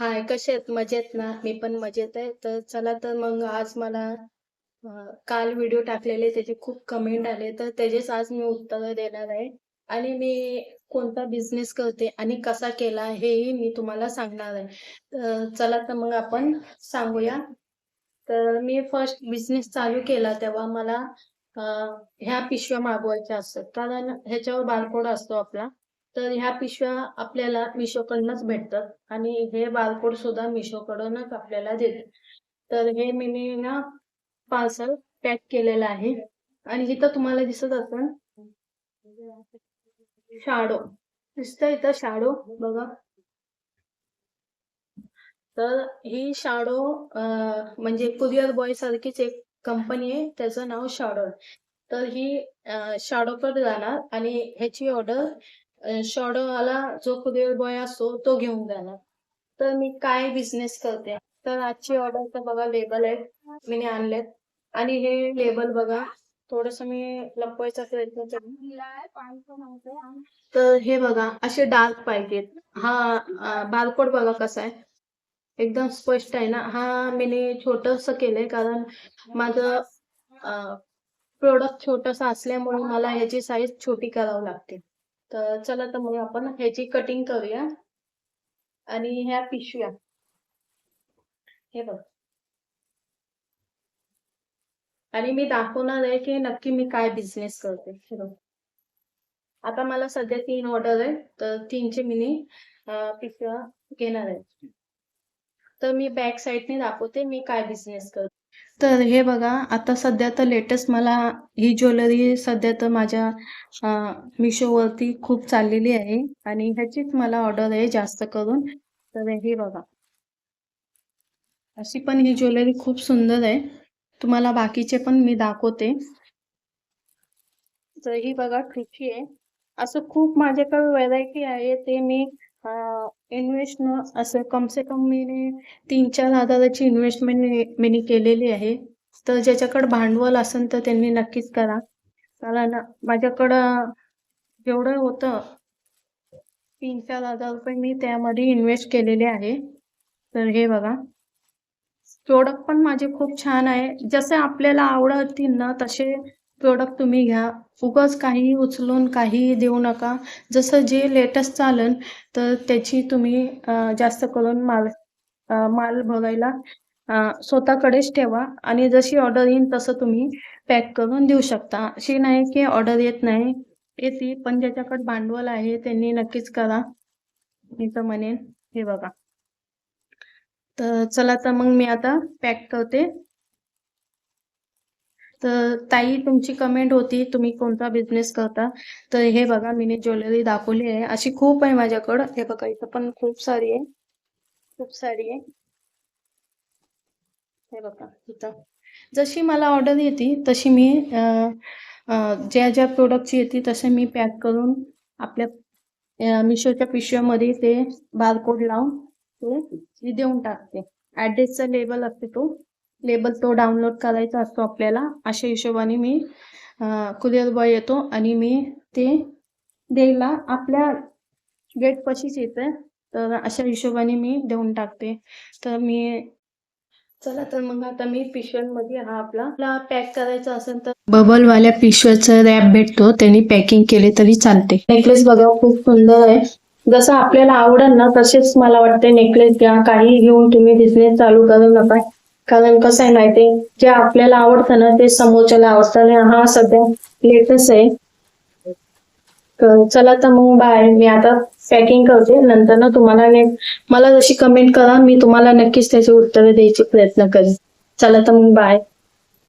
हाय कसे आहेत? मजेत ना? मी पण मजेत आहे. तर चला तर मग आज मला काल व्हिडिओ टाकलेले त्याचे खूप कमेंट आले. तर त्याचेच आज मी उत्तर देणार आहे. आणि मी कोणता बिझनेस करते आणि कसा केला हेही मी तुम्हाला सांगणार आहे. तर चला तर मग आपण सांगूया. तर मी फर्स्ट बिझनेस चालू केला तेव्हा मला ह्या पिशव्या मागवायच्या असतात. कारण ह्याच्यावर बारकोड असतो आपला. तर ह्या पिशव्या आपल्याला मिशोकडूनच भेटतात. आणि हे बारकोड सुद्धा मिशोकडूनच आपल्याला देते तर हे मी ना पार्सल पॅक केलेलं आहे. आणि इथं तुम्हाला दिसत असेल शाडो. दिसत इथं शाडो बघा. तर ही शाडो म्हणजे कुरिअर बॉय सारखीच एक कंपनी आहे. त्याचं नाव शाडो तर ही शाडोकडे जाणार आणि ह्याची ऑर्डर शॉडो वाला जो कुरिअर बॉय असतो तो घेऊन जाणार. तर मी काय बिझनेस करते? तर आजची ऑर्डर तर बघा लेबल आहेत. मी आणलेत. आणि हे लेबल बघा थोडस मी लपवायचा प्रयत्न केला तर हे बघा असे डार्क पाहिजेत हा बारकोड बघा कसा आहे. एकदम स्पष्ट आहे ना? हा मी छोटस केलंय कारण माझं प्रोडक्ट छोटस असल्यामुळे मला याची साईज छोटी करावी लागते. तर चला तर मग आपण ह्याची कटिंग करूया. आणि ह्या पिशव्या. हे बघ. आणि मी दाखवणार आहे की नक्की मी काय बिझनेस करते. हे बघ. आता मला सध्या तीन ऑर्डर आहे तर तीनचे मी पिशव्या घेणार आहे. तर मी बॅक साईडने दाखवते मी काय बिझनेस करते. तर हे बघा आता सध्या तर लेटेस्ट मला ही ज्वेलरी सध्या तर माझ्या मिशोवरती खूप चाललेली आहे. आणि ह्याचीच मला ऑर्डर आहे जास्त करून. तर हे बघा. अशी पण ही ज्वेलरी खूप सुंदर आहे. तुम्हाला बाकीचे पण मी दाखवते. तर ही बघा ठुशी आहे. असं खूप माझ्याकडे व्हरायटी आहे ते मी इन्व्हेस्ट असं कम से कम मी तीन चार हजाराची इन्व्हेस्टमेंट मी केलेली आहे. तर ज्याच्याकडे भांडवल असेल तर त्यांनी नक्कीच करा. कारण माझ्याकडं जेवढं होतं तीन चार हजार रुपये मी त्यामध्ये इन्व्हेस्ट केलेले आहे. तर हे बघा. प्रोडक्ट पण माझे खूप छान आहे. जसे आपल्याला आवडतील ना तसे प्रोडक्ट तुम्ही घ्या. उगाच काही उचलून काही देऊ नका. जसं जे लेटेस्ट चालन तर त्याची तुम्ही जास्त करून माल माल बघायला स्वतःकडेच ठेवा. आणि जशी ऑर्डर येईल तसं तुम्ही पॅक करून देऊ शकता. अशी नाही की ऑर्डर येत नाही. येते पण ज्याच्याकडे भांडवल आहे त्यांनी नक्कीच करा. मी तर म्हणेन हे बघा. तर चला तर मग मी आता पॅक करते. तर ताई तुमची कमेंट होती तुम्ही कोणता बिझनेस करता? तर हे बघा मी ज्वेलरी दाखवली आहे. अशी खूप आहे माझ्याकडं. हे बघा इथं पण खूप सारी आहे. खूप सारी आहे. हे बघा इथं. जशी मला ऑर्डर येते तशी मी ज्या ज्या प्रोडक्टची येते तसे मी पॅक करून आपल्या मिशोच्या पिशव्यामध्ये ते बारकोड लावून ते देऊन टाकते. ऍड्रेसचा लेबल असते तो. लेबल तो डाउनलोड करायचा असतो आपल्याला अशा हिशोबाने मी कुरिअर बॉय येतो आणि मी ते द्यायला आपल्या गेटपाशीच येतं तर अशा हिशोबाने मी देऊन टाकते. तर मी चला तर मग आता मी पिशव्यांमध्ये हा आपला पॅक करायचा असेल तर बबलवाल्या पिशव्याचं रॅप भेटतो. त्यांनी पॅकिंग केले तरी चालते. नेकलेस बघा खूप सुंदर आहे. जसं आपल्याला आवडेल ना तसेच मला वाटते नेकलेस घ्या. काही घेऊन तुम्ही बिझनेस चालू करू नका. कारण कसं आहे माहिती जे आपल्याला आवडतं ना ते समोरच्याला आवडतं. आणि हा सध्या लेटेस्ट आहे. तर चला तर मग बाय मी आता पॅकिंग करते. नंतर ना तुम्हाला मला जशी कमेंट करा मी तुम्हाला नक्कीच त्याचे उत्तर द्यायचे प्रयत्न करेन. चला तर मग बाय